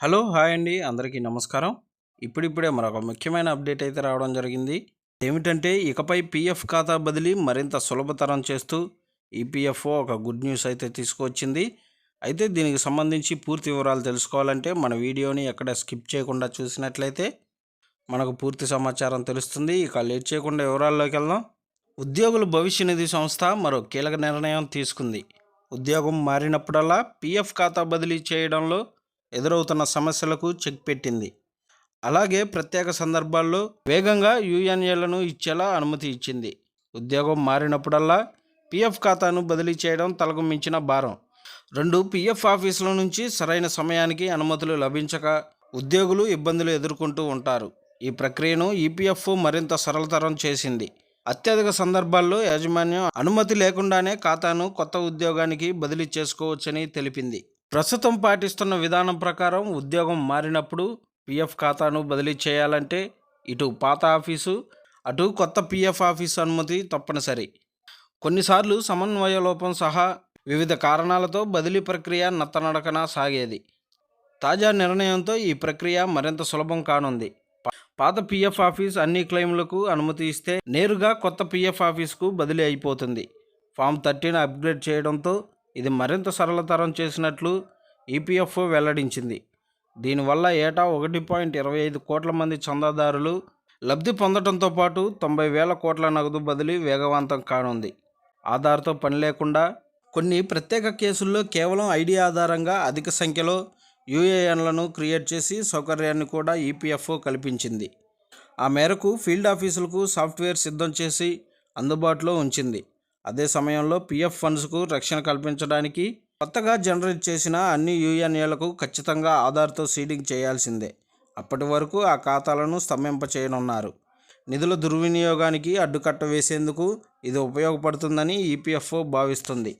Hello hi అండి. అందరికీ నమస్కారం. ఇప్పుడిప్పుడే మరొక ముఖ్యమైన అప్డేట్ అయితే రావడం జరిగింది. ఏమిటంటే ఇకపై పీఎఫ్ ఖాతా బదిలీ మరింత సులభతరం చేస్తూ ఈపీఎఫ్ఓ ఒక గుడ్ న్యూస్ అయితే తీసుకువచ్చింది. అయితే దీనికి సంబంధించి పూర్తి వివరాలు తెలుసుకోవాలంటే మన వీడియోని ఎక్కడ స్కిప్ చేయకుండా చూసినట్లయితే మనకు పూర్తి సమాచారం తెలుస్తుంది. ఇక లేట్ చేయకుండా వివరాల్లోకి వెళ్దాం. ఉద్యోగుల భవిష్య నిధి సంస్థ మరో కీలక నిర్ణయం తీసుకుంది. ఉద్యోగం మారినప్పుడల్లా పీఎఫ్ ఖాతా బదిలీ చేయడంలో ఎదురవుతున్న సమస్యలకు చెక్ పెట్టింది. అలాగే ప్రత్యేక సందర్భాల్లో వేగంగా యూఎన్ఏలను ఇచ్చేలా అనుమతి ఇచ్చింది. ఉద్యోగం మారినప్పుడల్లా పీఎఫ్ ఖాతాను బదిలీ చేయడం తలకు మించిన భారం. రెండు పీఎఫ్ ఆఫీసుల నుంచి సరైన సమయానికి అనుమతులు లభించక ఉద్యోగులు ఇబ్బందులు ఎదుర్కొంటూ ఉంటారు. ఈ ప్రక్రియను ఈపీఎఫ్ మరింత సరళతరం చేసింది. అత్యధిక సందర్భాల్లో యాజమాన్యం అనుమతి లేకుండానే ఖాతాను కొత్త ఉద్యోగానికి బదిలీ చేసుకోవచ్చని తెలిపింది. ప్రస్తుతం పాటిస్తున్న విధానం ప్రకారం ఉద్యోగం మారినప్పుడు పిఎఫ్ ఖాతాను బదిలీ చేయాలంటే ఇటు పాత ఆఫీసు అటు కొత్త పిఎఫ్ ఆఫీసు అనుమతి తప్పనిసరి. కొన్నిసార్లు సమన్వయ లోపం సహా వివిధ కారణాలతో బదిలీ ప్రక్రియ నత్తనడకన సాగేది. తాజా నిర్ణయంతో ఈ ప్రక్రియ మరింత సులభం కానుంది. పాత పిఎఫ్ ఆఫీస్ అన్ని క్లెయిమ్లకు అనుమతి ఇస్తే నేరుగా కొత్త పిఎఫ్ ఆఫీస్కు బదిలీ అయిపోతుంది. ఫామ్ థర్టీని అప్గ్రేడ్ చేయడంతో ఇది మరింత సరళతరం చేసినట్లు ఈపీఎఫ్ఓ వెల్లడించింది. దీనివల్ల ఏటా ఒకటి పాయింట్ ఇరవై ఐదు కోట్ల మంది చందాదారులు లబ్ధి పొందడంతో పాటు తొంభై వేల కోట్ల నగదు బదిలీ వేగవంతం కానుంది. ఆధార్తో పని లేకుండా కొన్ని ప్రత్యేక కేసుల్లో కేవలం ఐడి ఆధారంగా అధిక సంఖ్యలో యూఏఎన్లను క్రియేట్ చేసి సౌకర్యాన్ని కూడా ఈపీఎఫ్ఓ కల్పించింది. ఆ మేరకు ఫీల్డ్ ఆఫీసులకు సాఫ్ట్వేర్ సిద్ధం చేసి అందుబాటులో ఉంచింది. అదే సమయంలో పిఎఫ్ ఫండ్స్కు రక్షణ కల్పించడానికి కొత్తగా జనరేట్ చేసిన అన్ని యూఎన్ఏలకు ఖచ్చితంగా ఆధార్తో సీడింగ్ చేయాల్సిందే. అప్పటి వరకు ఆ ఖాతాలను స్తంభింప చేయనున్నారు నిధుల దుర్వినియోగానికి అడ్డుకట్ట వేసేందుకు ఇది ఉపయోగపడుతుందని ఈపీఎఫ్ఓ భావిస్తుంది.